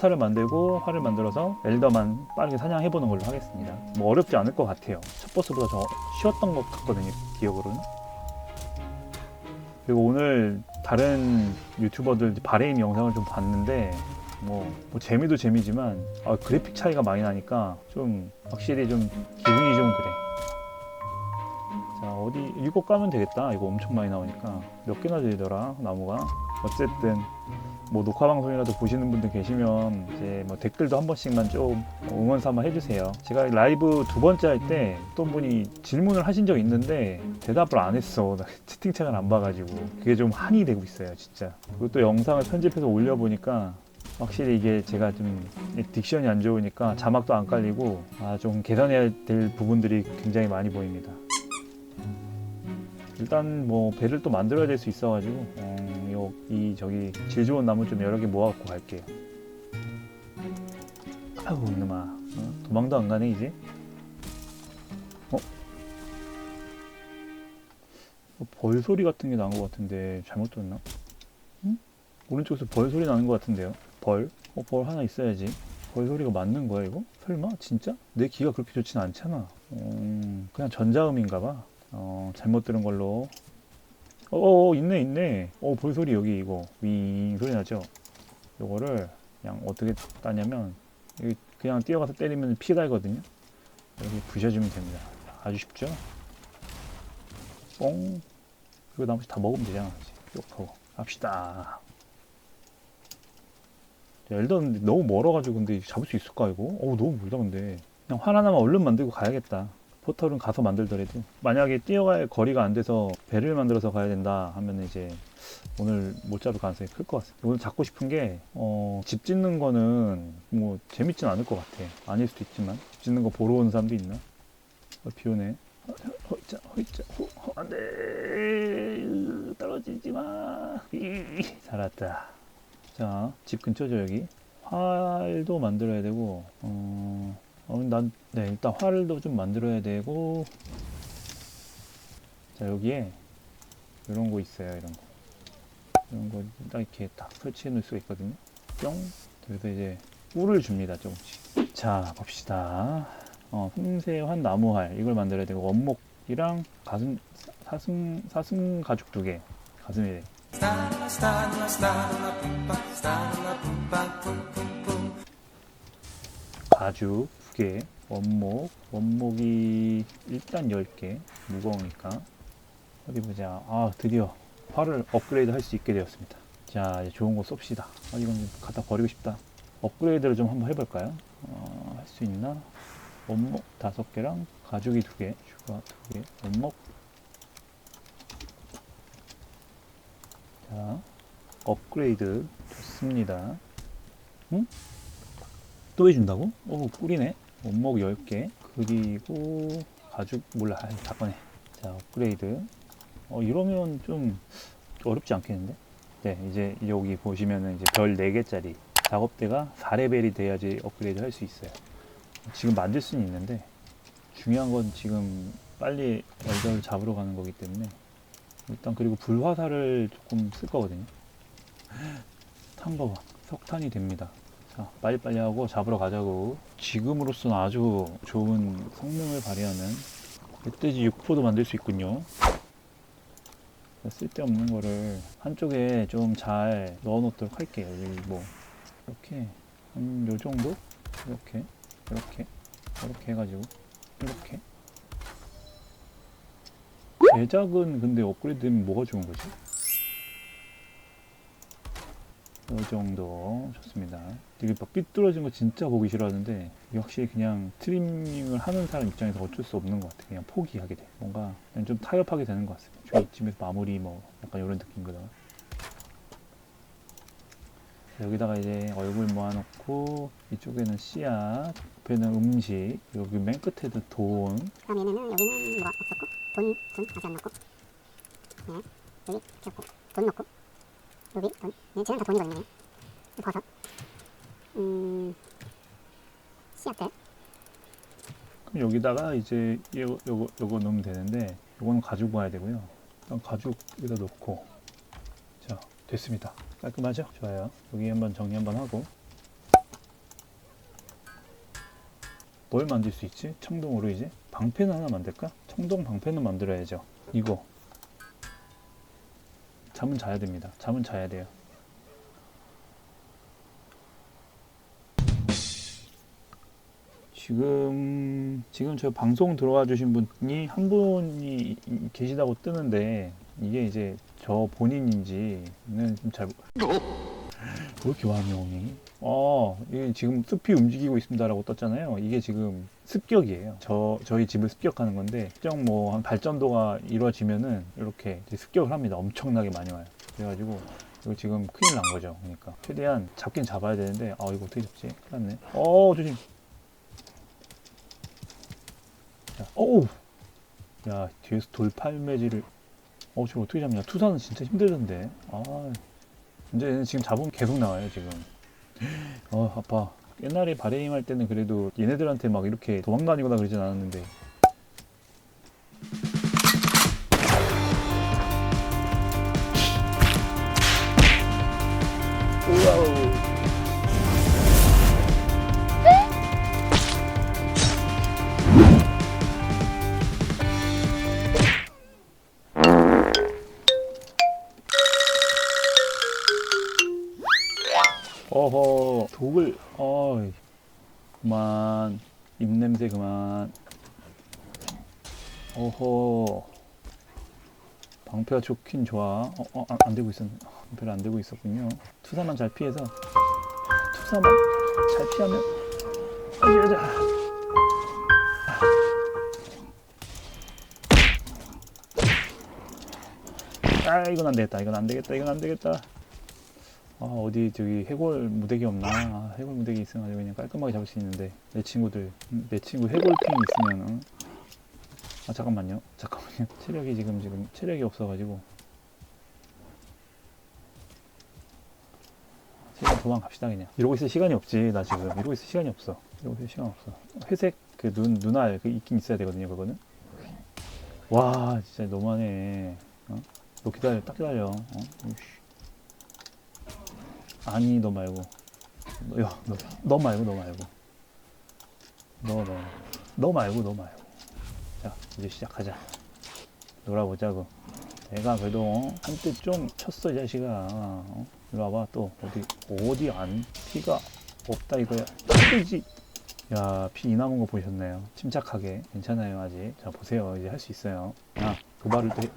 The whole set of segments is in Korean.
포탈을 만들고 활을 만들어서 엘더만 빠르게 사냥해보는 걸로 하겠습니다. 뭐 어렵지 않을 것 같아요. 첫 보스보다 더 쉬웠던 것 같거든요, 기억으로는. 그리고 오늘 다른 유튜버들 바레인 영상을 좀 봤는데 뭐, 뭐 재미도 재미지만 아, 그래픽 차이가 많이 나니까 좀 확실히 좀 기분이 좀 그래. 자 어디 일곱 가면 되겠다. 이거 엄청 많이 나오니까 몇 개나 들더라 나무가. 어쨌든 뭐 녹화 방송이라도 보시는 분들 계시면 이제 뭐 댓글도 한 번씩만 좀 응원 삼아 해주세요. 제가 라이브 두 번째 할 때 어떤 분이 질문을 하신 적 있는데 대답을 안 했어. 나 채팅창을 안 봐가지고 그게 좀 한이 되고 있어요, 진짜. 또 영상을 편집해서 올려보니까 확실히 이게 제가 좀 딕션이 안 좋으니까 자막도 안 깔리고 아 좀 개선해야 될 부분들이 굉장히 많이 보입니다. 일단 뭐 배를 또 만들어야 될 수 있어가지고 어, 요, 이 저기 질 좋은 나무 좀 여러 개 모아갖고 갈게요. 아우 이놈아 어? 도망도 안 가네 이제. 어? 어, 벌 소리 같은 게난것 같은데 잘못 들었나? 응? 오른쪽에서 벌 소리 나는 것 같은데요. 벌? 어, 벌 하나 있어야지. 벌 소리가 맞는 거야 이거? 설마? 진짜? 내 귀가 그렇게 좋진 않잖아. 음, 그냥 전자음인가 봐. 어, 잘못 들은 걸로. 어, 어, 어, 있네, 있네. 어, 벌 소리 여기 이거. 윙 소리 나죠? 요거를 그냥 어떻게 따냐면, 여기 그냥 뛰어가서 때리면 피 달거든요? 여기 부셔주면 됩니다. 아주 쉽죠? 뽕. 그리고 나머지 다 먹으면 되잖아. 쭉 하고. 갑시다. 엘던 너무 멀어가지고 근데 잡을 수 있을까 이거? 어우 너무 멀다 근데 그냥 활 하나만 얼른 만들고 가야겠다 포털은 가서 만들더라도 만약에 뛰어갈 거리가 안 돼서 배를 만들어서 가야 된다 하면 이제 오늘 못 잡을 가능성이 클 것 같습니다. 오늘 잡고 싶은 게집 짓는 거는 뭐 재밌진 않을 것 같아. 아닐 수도 있지만. 집 짓는 거 보러 오는 사람도 있나? 어, 비 오네. 허이자 허이자. 호, 허, 안 돼. 떨어지지 마. 이, 살았다. 자, 집 근처죠, 여기. 활도 만들어야 되고, 어, 어, 난, 네, 일단 활도 좀 만들어야 되고, 자, 여기에, 이런 거 있어요, 이런 거. 이런 거 딱 이렇게 딱 설치해 놓을 수가 있거든요. 뿅! 그래서 이제, 꿀을 줍니다, 조금씩. 자, 봅시다. 어, 흠새환 나무활, 이걸 만들어야 되고, 원목이랑 가슴, 사슴, 사슴 가죽 두 개. 가슴에 가죽 두 개, 원목, 원목이 일단 10개, 무거우니까. 어디 보자. 아, 드디어 활을 업그레이드 할 수 있게 되었습니다. 자, 이제 좋은 거 쏩시다. 아, 이건 좀 갖다 버리고 싶다. 업그레이드를 좀 한번 해볼까요? 어, 할 수 있나? 원목 다섯 개랑 가죽이 두 개, 슈가 두 개, 원목. 자, 업그레이드 좋습니다. 응? 또 해준다고? 오, 꿀이네. 원목 10개. 그리고 가죽 몰라. 다 꺼내. 자, 업그레이드. 어, 이러면 좀 어렵지 않겠는데? 네, 이제 여기 보시면은 이제 별 4개짜리 작업대가 4레벨이 돼야지 업그레이드 할 수 있어요. 지금 만들 수는 있는데 중요한 건 지금 빨리 엘더를 잡으러 가는 거기 때문에 일단 그리고 불화살을 조금 쓸 거거든요. 탄 거 봐. 석탄이 됩니다. 자, 빨리빨리 하고 잡으러 가자고. 지금으로서는 아주 좋은 성능을 발휘하는 멧돼지 육포도 만들 수 있군요. 쓸데없는 거를 한쪽에 좀 잘 넣어 놓도록 할게요. 여기 뭐, 이렇게, 한 요 정도? 이렇게, 이렇게, 이렇게 해가지고, 이렇게. 제작은 근데 업그레이드 되면 뭐가 좋은 거지? 이 정도 좋습니다. 되게 막 삐뚤어진 거 진짜 보기 싫어하는데 이게 확실히 그냥 트리밍을 하는 사람 입장에서 어쩔 수 없는 것 같아. 그냥 포기하게 돼. 뭔가 그냥 좀 타협하게 되는 것 같습니다. 좀 이쯤에서 마무리 뭐 약간 이런 느낌이거든. 여기다가 이제 얼굴 모아놓고 이쪽에는 씨앗, 옆에는 음식, 여기 맨 끝에도 돈, 그다음 얘네는 여기는 뭐가 없었고 돈, 돈 아직 안 넣고 네, 여기 이렇게 돈 넣고 여기 돈, 네, 쟤는 다 돈이거든요 버섯 음 씨앗들 그럼 여기다가 이제 요, 요거, 요거 넣으면 되는데 요거는 가지고 가야 되고요. 일단 가죽 여기다 넣고 자 됐습니다. 깔끔하죠? 좋아요. 여기 한번 정리 한번 하고. 뭘 만들 수 있지? 청동으로 이제 방패는 하나 만들까? 청동 방패는 만들어야죠. 이거. 잠은 자야 됩니다. 잠은 자야 돼요. 지금 지금 저 방송 들어와 주신 분이 한 분이 계시다고 뜨는데 이게 이제 저 본인인지는 좀잘 왜 이렇게 와명이? 어, 이게 지금 숲이 움직이고 있습니다라고 떴잖아요. 이게 지금 습격이에요. 저 저희 집을 습격하는 건데 특정 뭐한 발전도가 이루어지면은 이렇게 습격을 합니다. 엄청나게 많이 와요. 그래가지고 이거 지금 큰일 난 거죠. 그러니까 최대한 잡긴 잡아야 되는데 아 이거 어떻게 잡지? 큰일 났네. 어 조심. 자, 어우. 야 뒤에서 돌팔매질을. 어 저거 어떻게 잡냐? 투사는 진짜 힘들던데. 아 이제 지금 잡으면 계속 나와요 지금. 어 아파. 옛날에 바레임 할 때는 그래도 얘네들한테 막 이렇게 도망다니거나 그러진 않았는데. 독을 어이 그만. 입냄새 그만. 어허. 방패가 좋긴 좋아. 어, 어, 안, 안 되고 있었네. 아, 방패를 안 되고 있었군요. 투사만 잘 피해서. 투사만 잘 피하면 어디 가자 아 이건 안 되겠다. 이건 안 되겠다. 이건 안 되겠다 아 어디 저기 해골 무대기 없나? 아, 해골 무대기 있으면 그냥 깔끔하게 잡을 수 있는데 내 친구들 음, 내 친구 해골핑 있으면 은. 아 잠깐만요. 잠깐만요. 체력이 지금 지금 체력이 없어가지고. 지금 도망갑시다 그냥. 이러고 있을 시간이 없지 나 지금. 이러고 있을 시간이 없어. 이러고 있을 시간 없어. 회색 그 눈 눈알 그 있긴 있어야 되거든요 그거는. 와 진짜 너무하네. 어? 너 기다려 딱 기다려. 어? 아니 너 말고. 너, 야, 너, 너 말고 너 말고. 너 너 너 말고 너 말고. 자 이제 시작하자. 놀아보자고. 내가 그래도 어? 한때 좀 쳤어 이 자식아. 어? 이리 와봐 또. 어디 어디 안 피가 없다 이거야. 피지. 야피 이 남은 거 보셨나요? 침착하게. 괜찮아요 아직. 자 보세요. 이제 할 수 있어요. 야그 말을 또 해.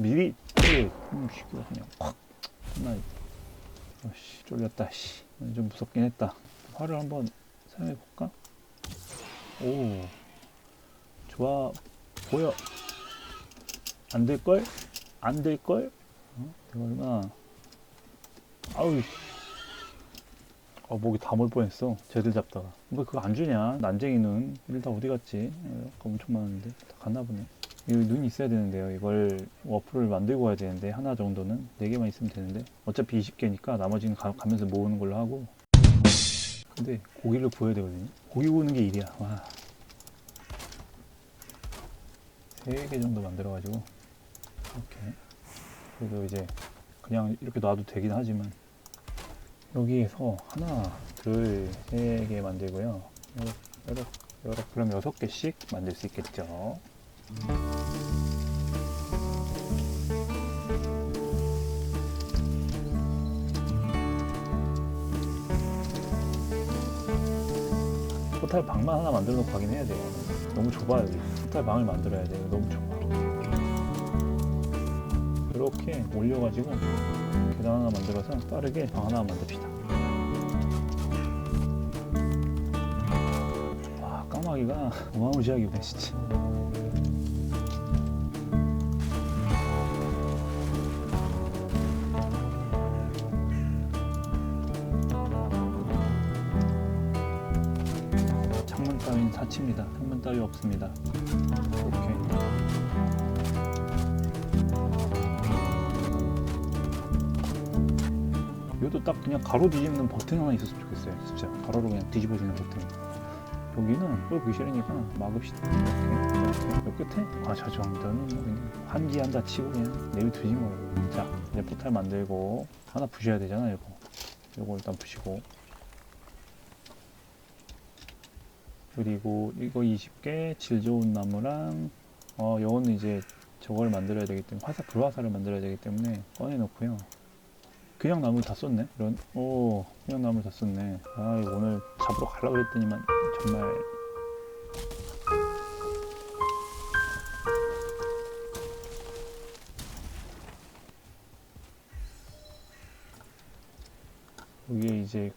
미리 음 시끄러 그냥 확나 어씨 쫄렸다 씨. 좀 무섭긴 했다 활을 한번 사용해 볼까? 오 좋아 보여 안 될걸? 안 될걸? 어? 얼마 아우 씨. 어 목이 다 몰 뻔했어 쟤들 잡다가 뭐 그거 안 주냐 난쟁이는 얘들 다 어디 갔지 어, 엄청 많은데 다 갔나 보네 이 눈이 있어야 되는데요. 이걸 워프를 만들고 와야 되는데 하나 정도는 네 개만 있으면 되는데 어차피 20개니까 나머지는 가, 가면서 모으는 걸로 하고. 근데 고기를 구워야 되거든요. 고기 구우는 게 일이야. 와. 세개 정도 만들어가지고 이렇게 그래도 이제 그냥 이렇게 놔도 되긴 하지만 여기에서 하나, 둘, 세 개 만들고요. 요렇게, 요렇게, 요렇게 그럼 여섯 개씩 만들 수 있겠죠. 호텔 방만 하나 만들어 놓고 가긴 해야 돼요. 너무 좁아 여기. 호텔 방을 만들어야 돼요. 너무 좁아. 이렇게 올려가지고 계단 하나 만들어서 빠르게 방 하나 만듭시다. 와 까마귀가 어마무시하게 진짜. 사치입니다. 창문 따위 없습니다. 이렇게. 이것도 딱 그냥 가로 뒤집는 버튼 하나 있었으면 좋겠어요. 진짜 가로로 그냥 뒤집어지는 버튼. 여기는 또 보기 싫으니까 막읍시다. 이렇게. 요 끝에? 아저 정도는 뭐 그냥 환기한다 치고 그냥 내비두지 뭐. 자 이제 포탈 만들고 하나 부셔야 되잖아 이거. 이거 일단 부시고. 그리고 이거 20개 질 좋은 나무랑 어 요거는 이제 저걸 만들어야 되기 때문에 화사 불화사를 만들어야 되기 때문에 꺼내 놓고요. 그냥 나무 다 썼네. 이런 오 그냥 나무 다 썼네. 아 이거 오늘 잡으러 가려고 그랬더니만 정말 이게 이제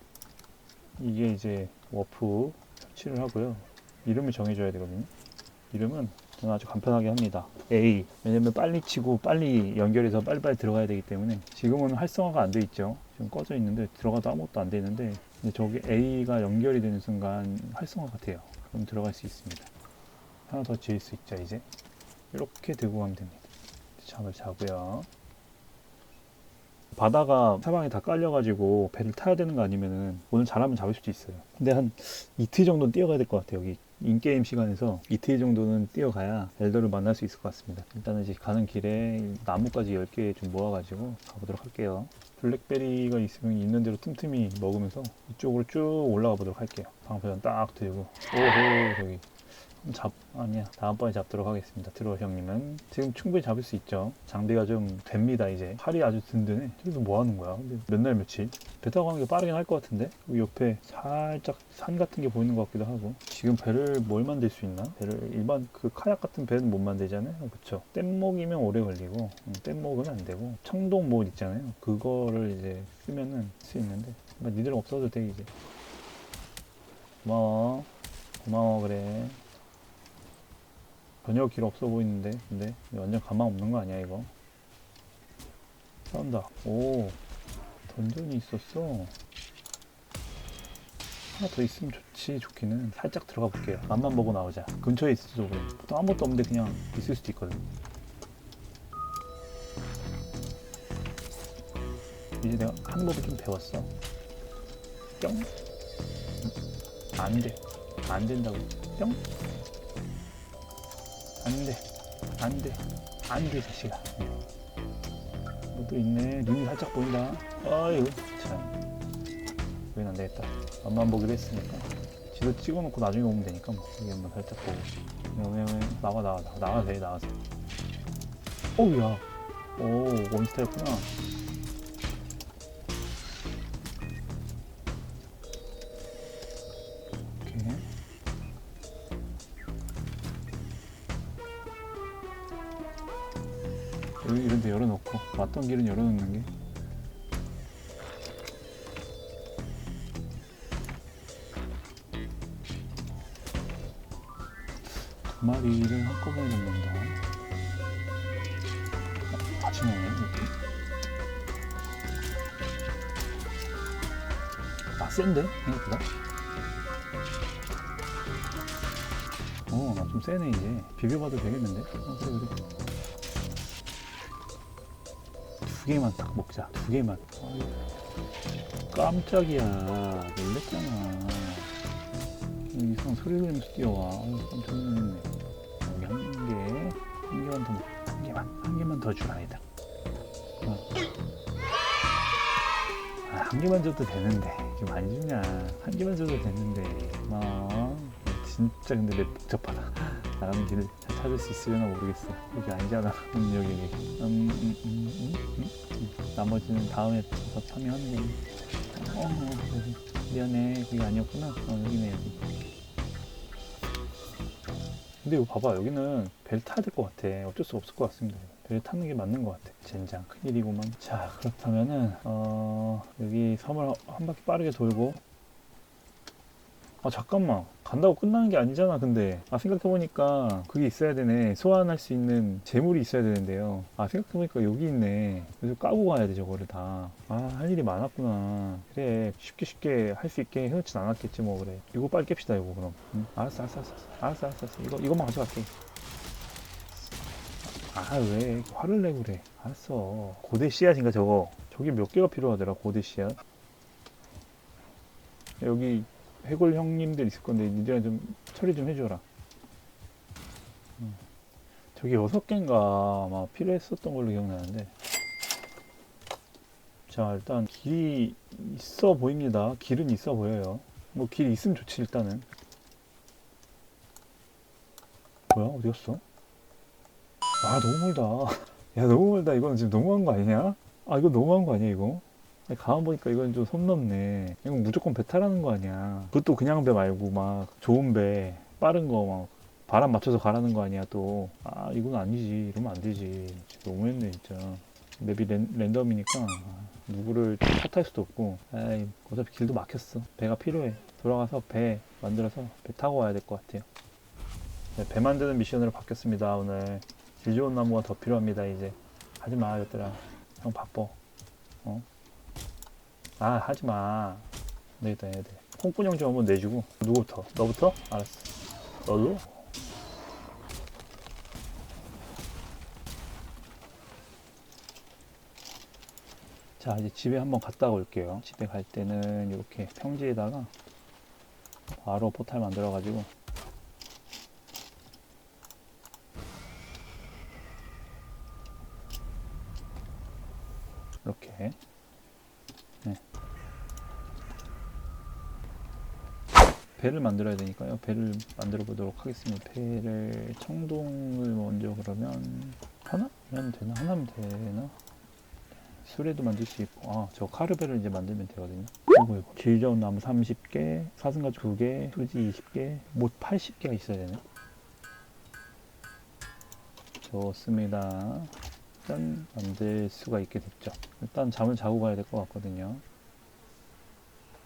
이게 이제 워프 설치를 하고요. 이름을 정해줘야 되거든요. 이름은 저는 아주 간편하게 합니다. A. 왜냐면 빨리 치고 빨리 연결해서 빨리빨리 들어가야 되기 때문에 지금은 활성화가 안 돼 있죠. 지금 꺼져 있는데 들어가도 아무것도 안 되는데 저기 A가 연결이 되는 순간 활성화가 돼요. 그럼 들어갈 수 있습니다. 하나 더 지을 수 있죠, 이제. 이렇게 들고 가면 됩니다. 잠을 자고요. 바다가 사방에 다 깔려가지고 배를 타야 되는 거 아니면은 오늘 잘하면 잡을 수도 있어요. 근데 한 이틀 정도는 뛰어가야 될 것 같아요. 여기 인게임 시간에서 이틀 정도는 뛰어가야 엘더를 만날 수 있을 것 같습니다. 일단은 이제 가는 길에 나무까지 10개 좀 모아가지고 가보도록 할게요. 블랙베리가 있으면 있는 대로 틈틈이 먹으면서 이쪽으로 쭉 올라가 보도록 할게요. 방패전 딱 들고 오호 저기 잡 아니야 다음번에 잡도록 하겠습니다. 트로어 형님은. 지금 충분히 잡을 수 있죠. 장비가 좀 됩니다 이제. 팔이 아주 든든해. 저기서 뭐 하는 거야? 근데 몇날 며칠? 배 타고 가는 게 빠르긴 할 것 같은데? 옆에 살짝 산 같은 게 보이는 것 같기도 하고. 지금 배를 뭘 만들 수 있나? 배를 일반 그 카약 같은 배는 못 만들잖아요. 그쵸? 뗏목이면 오래 걸리고 음, 뗏목은 안 되고 청동 못 있잖아요. 그거를 이제 쓰면은 할수 있는데. 뭐 니들 없어도 돼 이제. 고마워. 고마워 그래 전혀 길 없어 보이는데 근데 완전 가망 없는 거 아니야 이거? 싸운다. 오 던전이 있었어. 하나 더 있으면 좋지 좋기는. 살짝 들어가 볼게요. 맛만 보고 나오자. 근처에 있어도 그래 보통 아무것도 없는데 그냥 있을 수도 있거든. 이제 내가 하는 법을 좀 배웠어. 뿅. 안돼. 안 된다고. 뿅 안 돼. 안 돼. 안 돼, 자식아. 뭐또 있네. 눈이 살짝 보인다. 아이고, 참. 여긴 안 되겠다. 앞만 보기로 했으니까. 지도 찍어놓고 나중에 오면 되니까, 뭐. 여기 한번 살짝 보고. 왜, 왜, 왜. 나와, 나와, 나와. 나와도 돼, 나와서. 어우, 야. 오, 원스타였구나. 이런 데 열어놓고 왔던 길은 열어놓는 게. 두 마리를 한꺼번에 잡는다. 어, 같이 이렇게. 아 센데? 생각보다? 어나 좀 세네 이제. 비벼봐도 되겠는데? 어 그래 그래 두 개만 딱 먹자. 두 개만. 깜짝이야. 놀랬잖아. 이상 소리 내면서 뛰어와. 아유, 깜짝 놀랐네. 여기 한 개. 한 개만 더 먹. 한 개만. 한 개만 더 주라, 아니다. 어. 아, 한 개만 줘도 되는데. 이게 많이 주냐. 한 개만 줘도 되는데. 뭐. 진짜 근데 내 복잡하다. 나가는 길을 잘 찾을 수 있으려나 모르겠어. 여기 아니잖아. 음, 여기네. 음, 음, 음, 음, 음. 나머지는 다음에 가서 파밍하는 걸로. 어, 어, 여기. 미안해. 거기 아니었구나. 어, 여기네, 여기. 근데 이거 봐봐. 여기는 배를 타야 될 것 같아. 어쩔 수 없을 것 같습니다. 배를 타는 게 맞는 것 같아. 젠장. 큰일이구만. 자, 그렇다면은, 어, 여기 섬을 한 바퀴 빠르게 돌고, 아 잠깐만. 간다고 끝나는 게 아니잖아 근데. 아 생각해보니까 그게 있어야 되네. 소환할 수 있는 재물이 있어야 되는데요. 아 생각해보니까 여기 있네. 그래서 까고 가야 돼 저거를 다. 아 할 일이 많았구나. 그래 쉽게 쉽게 할 수 있게 해놓진 않았겠지 뭐 그래. 이거 빨리 깹시다 이거 그럼. 응? 알았어 알았어 알았어 알았어 알았어, 알았어. 이거, 이것만 가져갈게. 아 왜? 화를 내고 그래. 알았어. 고대 씨앗인가 저거? 저게 몇 개가 필요하더라 고대 씨앗? 여기 해골 형님들 있을 건데 니들아 좀 처리 좀 해줘라 음. 저기 여섯 개인가 아마 필요했었던 걸로 기억나는데. 자, 일단 길이 있어 보입니다. 길은 있어 보여요. 뭐 길 있으면 좋지 일단은. 뭐야 어디 갔어? 아 너무 멀다. 야 너무 멀다. 이건 지금 너무한 거 아니냐? 아 이거 너무한 거 아니야 이거? 가만 보니까 이건 좀 손 넘네. 이건 무조건 배 타라는 거 아니야. 그것도 그냥 배 말고 막 좋은 배, 빠른 거 막 바람 맞춰서 가라는 거 아니야 또. 아 이건 아니지. 이러면 안 되지. 진짜 너무했네 진짜. 맵이 랜, 랜덤이니까 아, 누구를 탓할 수도 없고. 에이 어차피 길도 막혔어. 배가 필요해. 돌아가서 배 만들어서 배 타고 와야 될 것 같아요. 네, 배 만드는 미션으로 바뀌었습니다 오늘. 질 좋은 나무가 더 필요합니다 이제. 하지 마 이것들아. 형 바빠. 어? 아 하지 마. 내겠다 해야 돼. 콩꾸녕 좀 한번 내주고 누구부터? 너부터? 알았어. 너도? 자 이제 집에 한번 갔다 올게요. 집에 갈 때는 이렇게 평지에다가 바로 포탈 만들어 가지고 이렇게 네. 배를 만들어야 되니까요. 배를 만들어 보도록 하겠습니다. 배를 청동을 먼저 그러면 하나면 되나? 하나면 되나? 수레도 만들 수 있고 아 저 카르벨을 이제 만들면 되거든요. 이거 이거 질 좋은 나무 30개, 사슴가죽 2개, 수지 20개, 못 80개가 있어야 되네. 좋습니다. 일단 만들 수가 있게 됐죠. 일단 잠을 자고 가야 될 것 같거든요.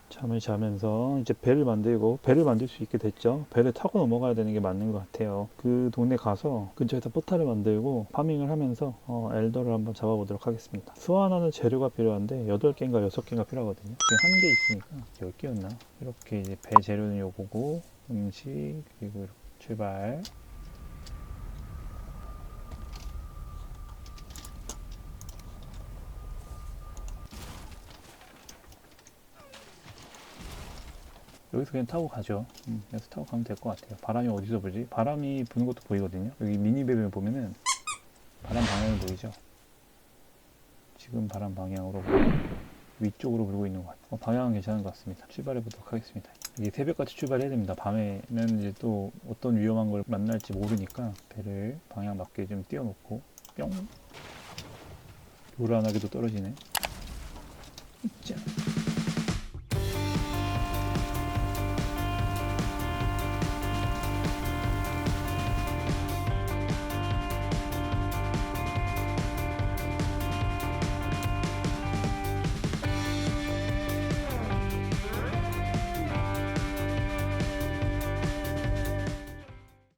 잠을 자면서 이제 배를 만들고 배를 만들 수 있게 됐죠. 배를 타고 넘어가야 되는 게 맞는 것 같아요. 그 동네 가서 근처에서 포탈을 만들고 파밍을 하면서 어, 엘더를 한번 잡아보도록 하겠습니다. 소환하는 재료가 필요한데 8개인가 6개인가 필요하거든요. 지금 한 개 있으니까 10개였나? 이렇게 이제 배 재료는 요거고 음식 그리고 출발 여기서 그냥 타고 가죠. 음, 여기서 타고 가면 될 것 같아요. 바람이 어디서 불지? 바람이 부는 것도 보이거든요. 여기 미니맵에 보면은 바람 방향이 보이죠? 지금 바람 방향으로 위쪽으로 불고 있는 것 같아요. 어, 방향은 괜찮은 것 같습니다. 출발해 보도록 하겠습니다. 이게 새벽같이 출발해야 됩니다. 밤에는 이제 또 어떤 위험한 걸 만날지 모르니까 배를 방향 맞게 좀 띄워놓고 뿅 요란하게도 떨어지네. 짠.